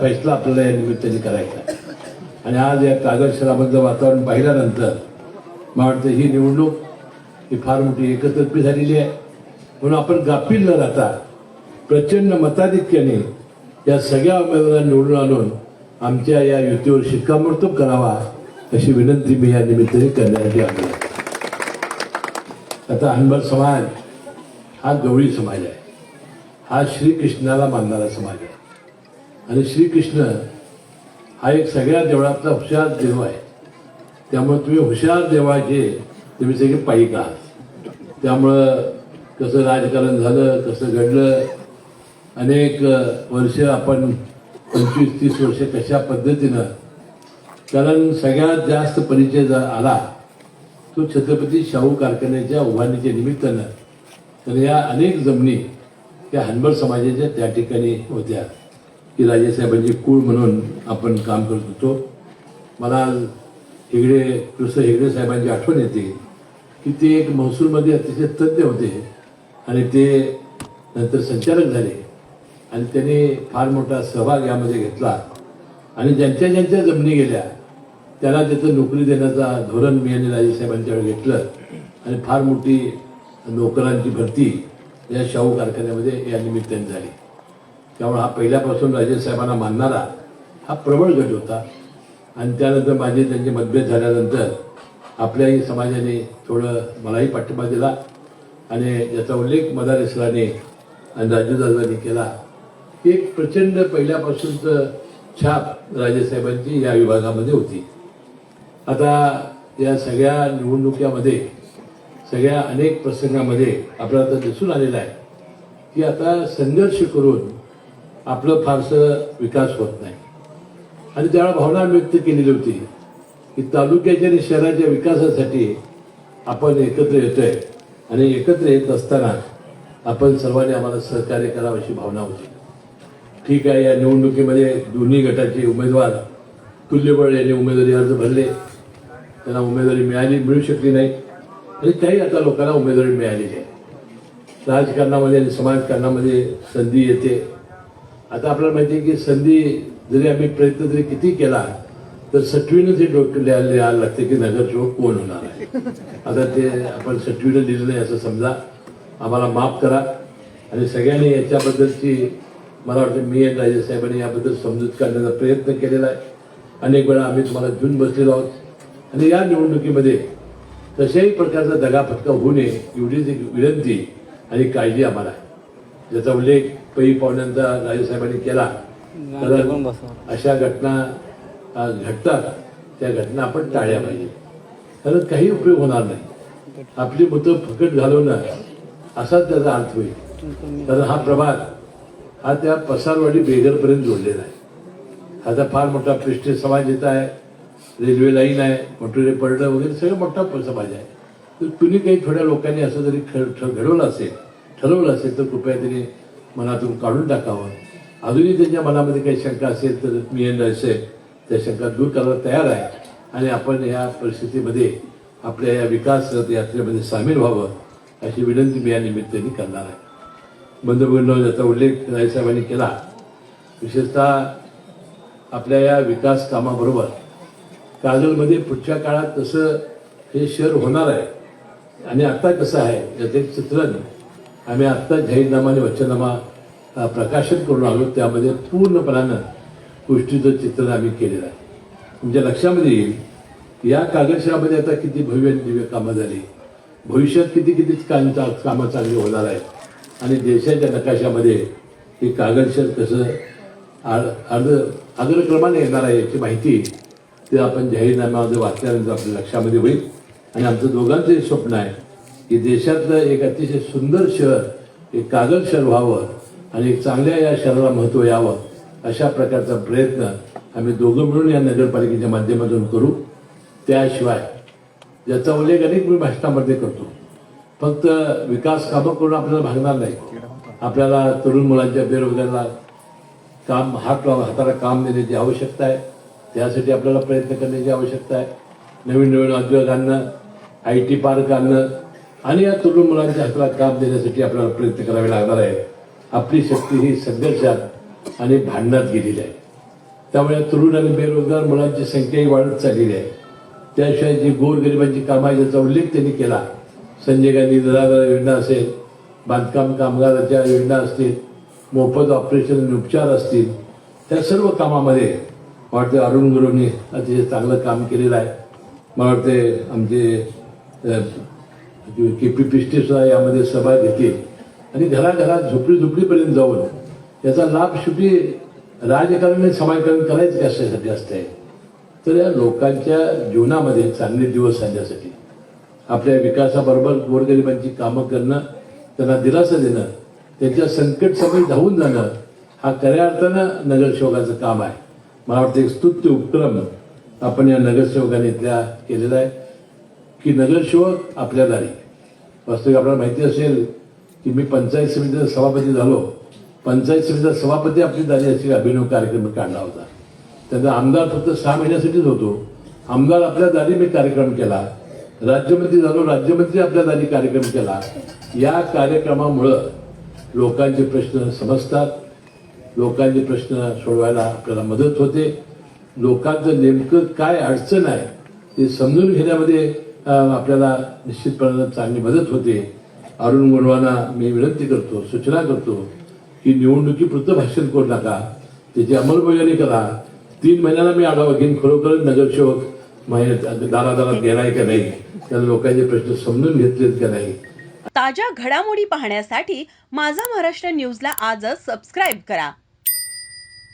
फैसला आपल्याला या निमित्ताने करायचा आणि आज या कागद शराबद्दल वातावरण पाहिल्यानंतर मला वाटतं ही निवडणूक ही फार मोठी एकत्रपी झालेली आहे. म्हणून आपण गाफील न राहता प्रचंड मताधिक्याने या सगळ्या उमेदवारांना निवडून आणून आमच्या या युतीवर शिक्कामोर्तब करावा अशी विनंती मी या निमित्ताने करण्यासाठी आलो आहे. आता हनबल समाज हा गवळी समाज आहे. हा श्रीकृष्णाला मानणारा समाज आहे. आणि श्रीकृष्ण हा एक सगळ्या देवळातला हुशार देव आहे. त्यामुळे तुम्ही हुशार देवाचे तुम्ही सगळे पायिक आहात. त्यामुळं कसं राजकारण झालं कसं घडलं अनेक वर्ष आपण पंचवीस तीस वर्ष कशा पद्धतीनं कारण सगळ्यात जास्त परिचय जर आला तो छत्रपती शाहू कारखान्याच्या उभारणीच्या निमित्तानं तर या अनेक जमिनी त्या हनबल समाजाच्या त्या ठिकाणी होत्या. की राजेसाहेबांची कूळ म्हणून आपण काम करत होतो. मला हेगडे कृष्ण हेगडे साहेबांची आठवण येते की ते एक महसूलमध्ये अतिशय तज्ज्ञ होते आणि ते नंतर संचालक झाले. आणि त्यांनी फार मोठा सहभाग यामध्ये घेतला. आणि ज्यांच्या ज्यांच्या जमिनी गेल्या त्याला त्याचं नोकरी देण्याचा धोरण मी आणि राजेसाहेबांच्याकडे घेतलं. आणि फार मोठी नोकरांची भरती या शाहू कारखान्यामध्ये या निमित्ताने झाली. त्यामुळे हा पहिल्यापासून राजेसाहेबांना मानणारा हा प्रबळ गट होता. आणि त्यानंतर माझे त्यांचे मतभेद झाल्यानंतर आपल्याही समाजाने थोडं मलाही पाठिंबा दिला. आणि याचा उल्लेख मदार आणि राजूदादांनी केला. की एक प्रचंड पहिल्यापासूनचं छाप राजेसाहेबांची या विभागामध्ये होती. आता या सगळ्या निवडणुकीमध्ये सगळ्या अनेक प्रसंगामध्ये आपल्याला आता दिसून आलेलं आहे की आता संघर्ष करून आपलं फारसं विकास होत नाही. आणि त्यावेळेला भावना व्यक्त केलेली होती की तालुक्याच्या आणि शहराच्या विकासासाठी आपण एकत्र येतोय आणि एकत्र येत असताना आपण सर्वांनी आम्हाला सहकार्य करावं अशी भावना होती. ठीक आहे या निवडणुकीमध्ये दोन्ही गटाचे उमेदवार तुल्यबळ यांनी उमेदवारी अर्ज भरले. त्यांना उमेदवारी मिळाली मिळू शकली नाही. आणि त्याही आता लोकांना उमेदवारी मिळालेली आहे. राजकारणामध्ये आणि समाजकारणामध्ये संधी येते. आता आपल्याला माहिती आहे की संधी जरी आम्ही प्रयत्न जरी किती केला तर सटवीनं ते डोकं लिहायला लिहायला लागते की नगरसेवक कोण होणार आहे. आता ते आपण सटवीनं लिहिलं नाही असं समजा. आम्हाला माफ करा. आणि सगळ्यांनी याच्याबद्दलची मला वाटतं मी आणि राजेसाहेबांनी याबद्दल समजूत काढण्याचा प्रयत्न केलेला आहे. अनेक वेळा आम्ही तुम्हाला घेऊन बसलेलो आहोत. आणि या निवडणुकीमध्ये कशाही प्रकारचा दगाफटका होऊ नये एवढीच एक विनंती आणि काळजी आम्हाला ज्याचा उल्लेख पै पाहुण्यांचा राजेसाहेबांनी केला तर अशा घटना घडतात त्या घटना आपण टाळल्या पाहिजे. कारण काही उपयोग होणार नाही. आपली मतं फकट घालवणं असाच त्याचा अर्थ होईल. कारण हा प्रभाग हा त्या पसारवाडी बेगरपर्यंत जोडलेला आहे. आता फार मोठा प्रेस्टेज समाज येत आहे. रेल्वे लाईन आहे पटोरे पडलं वगैरे सगळं मोठा समाज आहे. तर तुम्ही काही थोड्या लोकांनी असं जरी ठ- घडवलं असेल ठरवलं असेल तर कृपया त्यांनी मनातून काढून टाकावं. अजूनही त्यांच्या मनामध्ये काही शंका असेल तर मी आणि असेल त्या शंका दूर करायला तयार आहे. आणि आपण या परिस्थितीमध्ये आपल्या या विकास यात्रेमध्ये सामील व्हावं अशी विनंती मी या निमित्ताने करणार आहे. बंधुभगिनींनो याचा उल्लेख रायसाहेबांनी केला विशेषतः आपल्या या विकास कामाबरोबर काजलमध्ये पुढच्या काळात कसं हे शहर होणार आहे. आणि आत्ता कसं आहे याचं एक चित्रण आम्ही आत्ता जाहीरनामा आणि वचननामा प्रकाशन करून आलो त्यामध्ये पूर्णपणानं गोष्टीचं चित्रण आम्ही केलेलं आहे. तुमच्या लक्षामध्ये येईल या कागदशरामध्ये आता किती भव्य दिव्य कामं झाली. भविष्यात किती किती काम कामं चांगली होणार आहेत. आणि देशाच्या नकाशामध्ये हे कागदशर कसं आ अर्ध अग्रक्रमाने येणार आहे याची माहिती ते आपण जाहीरनाम्यामध्ये वाचल्यानंतर आपल्या लक्षामध्ये होईल. आणि आमचं दोघांचं स्वप्न आहे की देशातलं एक अतिशय सुंदर शहर एक कागद शहर व्हावं आणि एक चांगल्या या शहराला महत्त्व यावं अशा प्रकारचा प्रयत्न आम्ही दोघं मिळून या नगरपालिकेच्या माध्यमातून करू. त्याशिवाय ज्याचा उल्लेख अनेक मी भाषणामध्ये करतो. फक्त विकास कामं करून आपल्याला भागणार नाही. आपल्याला तरुण मुलांच्या बेरोजगाराला काम हात हाताला काम देण्याची आवश्यकता आहे. त्यासाठी आपल्याला प्रयत्न करण्याची आवश्यकता आहे. नवीन नवीन उद्योग आणणं आय टी पार्क आणणं आणि या तरुण मुलांच्या हाताला काम देण्यासाठी आपल्याला प्रयत्न करावे लागणार आहे. आपली शक्ती ही संघर्षात आणि भांडणात गेलेली आहे. त्यामुळे तरुण आणि बेरोजगार मुलांची संख्याही वाढत चाललेली आहे. त्याशिवाय जी गोरगरिबांची कामं आहे ज्याचा उल्लेख त्यांनी केला. संजय गांधी निराधार योजना असेल बांधकाम कामगाराच्या योजना असतील मोफत ऑपरेशन आणि उपचार असतील त्या सर्व कामामध्ये मला वाटते अरुण गुरुनी अतिशय चांगलं काम केलेलं आहे. मला वाटते आमचे के पी पिष्टे सुद्धा यामध्ये सभा घेतील. आणि घराघरात झोपडी झोपडीपर्यंत जाऊन याचा लाभ शेवटी राजकारण आणि समाजकारण करायचं कशासाठी असतंय. तर या लोकांच्या जीवनामध्ये चांगले दिवस आणण्यासाठी आपल्या विकासाबरोबर गोरगरिबांची कामं करणं त्यांना दिलासा देणं त्यांच्या संकट समय धावून जाणं हा खऱ्या अर्थानं नगरसेवकाचं काम आहे. मला वाटतं एक स्तुत्य उपक्रम आपण या नगरसेवकाने इथल्या केलेला आहे. की नगरसेवक आपल्या दारी. वास्तविक आपल्याला माहिती असेल की मी पंचायत समितीचा सभापती झालो. पंचायत समितीचा सभापती आपली दारी अशी अभिनव कार्यक्रम काढला होता. त्याचा आमदार फक्त सहा महिन्यासाठीच होतो. आमदार आपल्या दारी मी कार्यक्रम केला. राज्यमंत्री झालो राज्यमंत्री आपल्या दारी कार्यक्रम केला. या कार्यक्रमामुळं लोकांचे प्रश्न समजतात. लोकांचे प्रश्न सोडवायला आपल्याला मदत होते. लोकांचं नेमकं काय अडचण आहे ते समजून घेण्यामध्ये आपल्याला निश्चितपणानं चांगली मदत होते. अरुण गोडवांना मी विनंती करतो सूचना करतो की निवडणुकीपुरतं भाषण करू नका त्याची अंमलबजावणी करा. तीन महिन्याला मी आढावा घेईन खरोखर नगरसेवक दारादारात गेलाय का नाही त्या लोकांचे प्रश्न समजून घेतलेत का नाही. ताज्या घडामोडी पाहण्यासाठी माझा महाराष्ट्र न्यूजला आजच सबस्क्राईब करा.